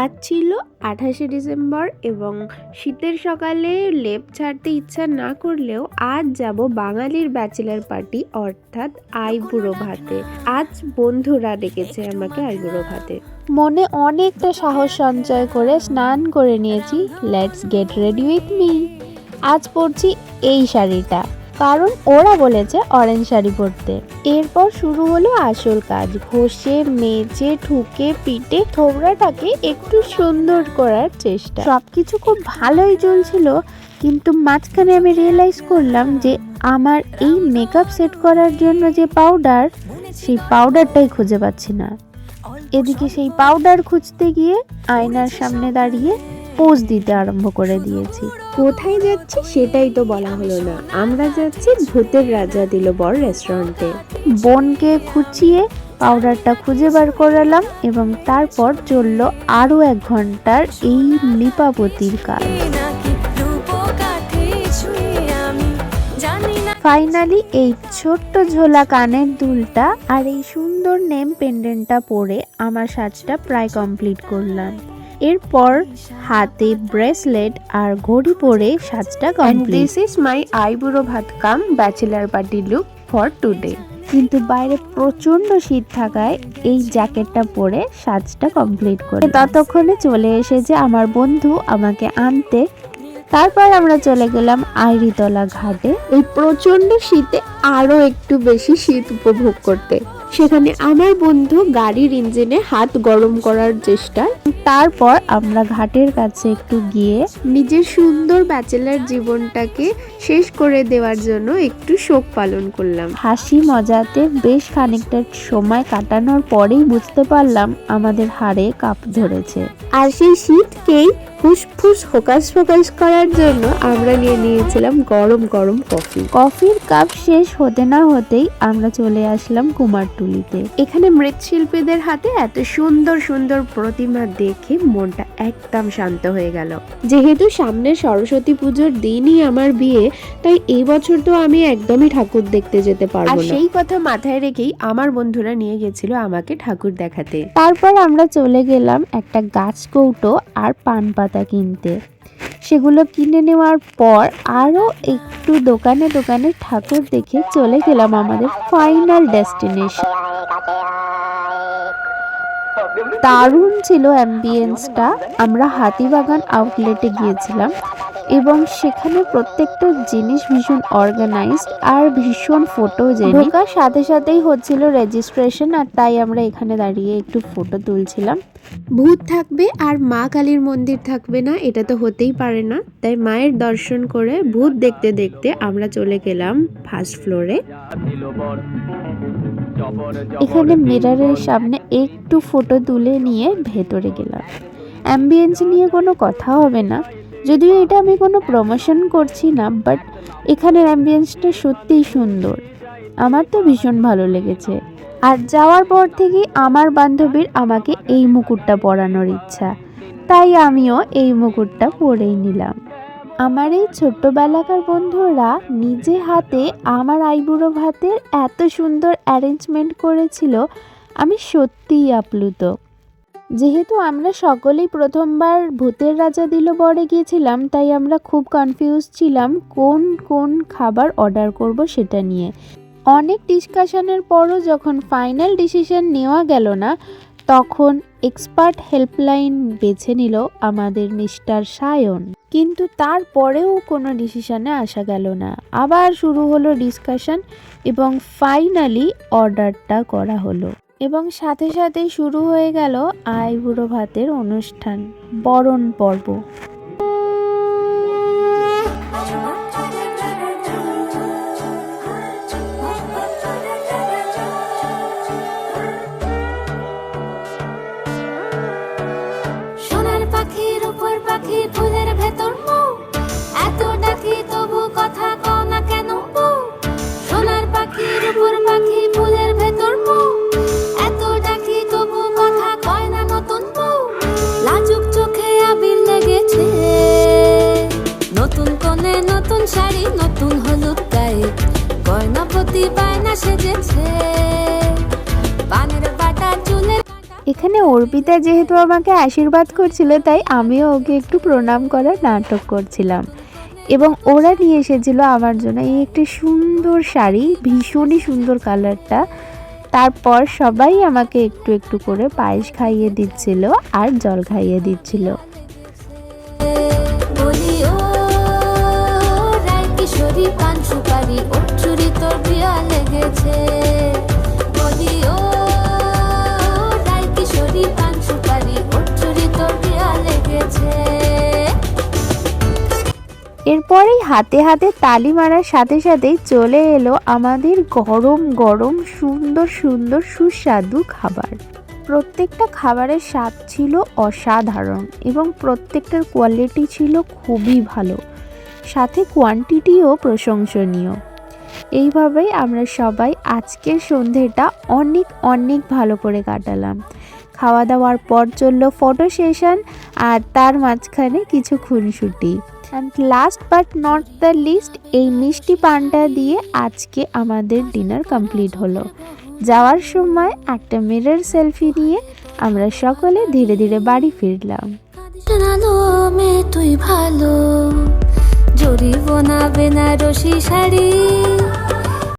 আজ ছিল আঠাশে ডিসেম্বর এবং শীতের সকালে লেপ ছাড়তে ইচ্ছা না করলেও আজ যাব বাঙালির ব্যাচেলার পার্টি, অর্থাৎ আইবুড়ো ভাতে। আজ বন্ধুরা ডেকেছে আমাকে আইবুড়ো ভাতে। মনে অনেকটা সাহস সঞ্চয় করে স্নান করে নিয়েছি। Let's get ready with me আজ পরছি এই শাড়িটা। কারণ ওরা বলেছে অরেঞ্জ শাড়ি পরতে। এরপর শুরু হলো আসল কাজ। ঘষে, মেজে, ঠুকে, পিটে থোবড়াটাকে একটু সুন্দর করার চেষ্টা। সবকিছু খুব ভালোই চলছিল, কিন্তু মাঝখানে আমি রিয়েলাইজ করলাম যে আমার এই মেকআপ সেট করার জন্য যে পাউডার সেই পাউডারটাই খুঁজে পাচ্ছি না। এদিকে সেই পাউডার খুঁজতে গিয়ে আয়নার সামনে দাঁড়িয়ে পোজ দিতে আরম্ভ করে দিয়েছি। কোথায় যাচ্ছি সেটাই তো বলা হলো না। আমরা যাচ্ছি ভূতের রাজা দিল বর রেস্টুরেন্টে বোনকে খুঁচিয়ে পাউডারটা খুঁজে বার করালাম এবং তারপর চলল আরও এক ঘণ্টার এই লিপাপতির কাজ। ফাইনালি এই ছোট্ট ঝোলা কানের দুলটা আর এই সুন্দর নেম পেন্ডেন্টটা পরে আমার সাজটা প্রায় কমপ্লিট করলাম। এরপর হাতে ব্রেসলেট আর ঘড়ি পরে সাজটা কমপ্লিট দিস ইজ মাই আইবুড়ো ভাত cum bachelor party look for today কিন্তু বাইরে প্রচণ্ড শীত থাকায় এই জ্যাকেটটা পরে সাজটা কমপ্লিট করে ততক্ষণে চলে এসেছে আমার বন্ধু আমাকে আনতে। তারপর আমরা চলে গেলাম আইরিতলা ঘাটে। এই প্রচণ্ড শীতে আরও একটু বেশি শীত উপভোগ করতে। সেখানে আমার বন্ধু গাড়ির ইঞ্জিনে হাত গরম করার চেষ্টা। তারপর আমরা ঘাটের কাছে একটু গিয়ে নিজের সুন্দর ব্যাচেলার জীবনটাকে শেষ করে দেওয়ার জন্য একটু শোক পালন করলাম। হাসি মজাতে বেশ খানিকটা সময় কাটানোর পরেই বুঝতে পারলাম আমাদের হাড়ে কাপ ধরেছে। আর সেই শীতকেই ফুসফুস ফোকাস ফোকাস করার জন্য আমরা নিয়ে নিয়েছিলাম গরম গরম কফি। কফির কাপ শেষ হতে না হতেই আমরা চলে আসলাম কুমারটুলিতে। এখানে মৃৎশিল্পীদের হাতে এত সুন্দর সুন্দর প্রতিমা দেখে মনটা একদম শান্ত হয়ে গেল। যেহেতু সামনে সরস্বতী পুজোর দিনই আমার বিয়ে তাই এই বছর তো আমি একদমই ঠাকুর দেখতে যেতে পারব না। সেই কথা মাথায় রেখেই আমার বন্ধুরা নিয়ে গেছিল আমাকে ঠাকুর দেখাতে। তারপর আমরা চলে গেলাম একটা গাছ কৌটো আর পান পাতা কিনতে। সেগুলো কিনে নেওয়ার পর আরও একটু দোকানে দোকানে ঠাকুর দেখে চলে গেলাম আমাদের ফাইনাল ডেস্টিনেশন দারুণ ছিল অ্যাম্বিয়েন্সটা আমরা হাতিবাগান আউটলেটে গিয়েছিলাম। এবং সেখানে প্রত্যেকটা জিনিস ভীষণ অর্গানাইজড আর ভীষণ ফটো ঢোকার সাথে সাথেই হচ্ছিল রেজিস্ট্রেশন আর তাই আমরা এখানে দাঁড়িয়ে একটু ফটো তুলছিলাম। ভূত থাকবে আর মা কালীর মন্দির থাকবে না এটা তো হতেই পারে না। তাই মায়ের দর্শন করে ভূত দেখতে দেখতে আমরা চলে গেলাম ফার্স্ট ফ্লোরে এখানে মিররের সামনে একটু ফটো তুলে নিয়ে ভেতরে গেলাম। অ্যাম্বিয়েন্স নিয়ে কোনো কথা হবে না। যদিও এটা আমি কোনো প্রমোশন করছি না বাট এখানের অ্যাম্বিয়েন্সটা সত্যিই সুন্দর। আমার তো ভীষণ ভালো লেগেছে। আর যাওয়ার পর থেকেই আমার বান্ধবীর আমাকে এই মুকুটটা পরানোর ইচ্ছা। তাই আমিও এই মুকুটটা পরেই নিলাম। আমার এই ছোট্টবেলাকার বন্ধুরা নিজে হাতে আমার আইবুড়ো ভাতের এত সুন্দর অ্যারেঞ্জমেন্ট করেছিল, আমি সত্যিই আপ্লুত। যেহেতু আমরা সকলেই প্রথমবার ভূতের রাজা দিল বরে গিয়েছিলাম, তাই আমরা খুব কনফিউজ ছিলাম কোন কোন খাবার অর্ডার করব সেটা নিয়ে। অনেক ডিসকাশনের পরও যখন ফাইনাল ডিসিশন নেওয়া গেল না, তখন এক্সপার্ট হেল্পলাইন বেছে নিল আমাদের মিস্টার সায়ন। কিন্তু তারপরেও কোনো ডিসিশনে আসা গেল না। আবার শুরু হলো ডিসকাশন এবং ফাইনালি অর্ডারটা করা হলো। এবং সাথে সাথেই শুরু হয়ে গেল আইবুড়ো ভাতের অনুষ্ঠান বরণ পর্ব। শাড়ি নতুন হলুদ গায়ে গয়নাপতি বায়না সেজেছে। পানের বাটা, চুলের এখানে অর্পিতা যেহেতু আমাকে আশীর্বাদ করছিল, তাই আমিও ওকে একটু প্রণাম করার নাটক করছিলাম। এবং ওরা নিয়ে এসেছিল আমার জন্য এই একটি সুন্দর শাড়ি, ভীষণই সুন্দর কালারটা। তারপর সবাই আমাকে একটু একটু করে পায়েস খাইয়ে দিচ্ছিল আর জল খাইয়ে দিচ্ছিল। লেগেছে। লেগেছে। এরপরেই হাতে হাতে তালি মারার সাথে সাথেই চলে এলো আমাদের গরম গরম, সুন্দর সুন্দর, সুস্বাদু খাবার। প্রত্যেকটা খাবারের স্বাদ ছিল অসাধারণ এবং প্রত্যেকটার কোয়ালিটি ছিল খুবই ভালো। সাথে কোয়ান্টিটিও প্রশংসনীয়। এইভাবেই আমরা সবাই আজকের সন্ধেটা অনেক অনেক ভালো করে কাটালাম। খাওয়া দাওয়ার পর চলল ফটো সেশন আর তার মাঝখানে কিছু খুনসুটি। And last but not the least এই মিষ্টি পানটা দিয়ে আজকে আমাদের ডিনার কমপ্লিট হলো। যাওয়ার সময় একটা মিরর সেলফি নিয়ে আমরা সকলে ধীরে ধীরে বাড়ি ফিরলাম। তুই ভালো। জরিব না বেনারসি শাড়ি।